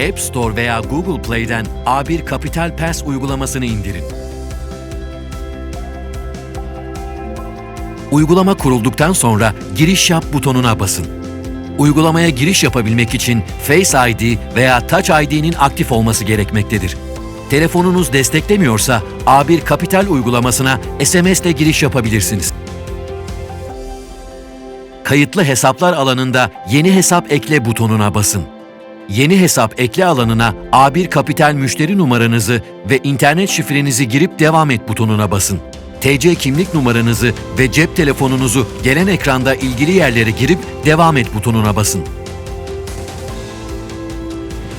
App Store veya Google Play'den A1 Kapital Pass uygulamasını indirin. Uygulama kurulduktan sonra Giriş Yap butonuna basın. Uygulamaya giriş yapabilmek için Face ID veya Touch ID'nin aktif olması gerekmektedir. Telefonunuz desteklemiyorsa A1 Kapital uygulamasına SMS ile giriş yapabilirsiniz. Kayıtlı hesaplar alanında Yeni hesap ekle butonuna basın. Yeni hesap ekle alanına A1 Kapital müşteri numaranızı ve internet şifrenizi girip devam et butonuna basın. TC kimlik numaranızı ve cep telefonunuzu gelen ekranda ilgili yerlere girip devam et butonuna basın.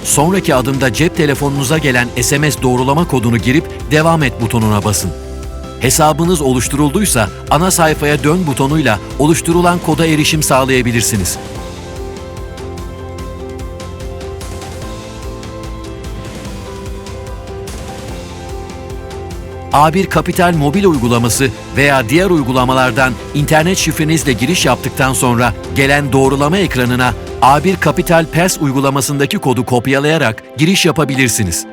Sonraki adımda cep telefonunuza gelen SMS doğrulama kodunu girip devam et butonuna basın. Hesabınız oluşturulduysa ana sayfaya dön butonuyla oluşturulan koda erişim sağlayabilirsiniz. A1 Kapital mobil uygulaması veya diğer uygulamalardan internet şifrenizle giriş yaptıktan sonra gelen doğrulama ekranına A1 Kapital Pass uygulamasındaki kodu kopyalayarak giriş yapabilirsiniz.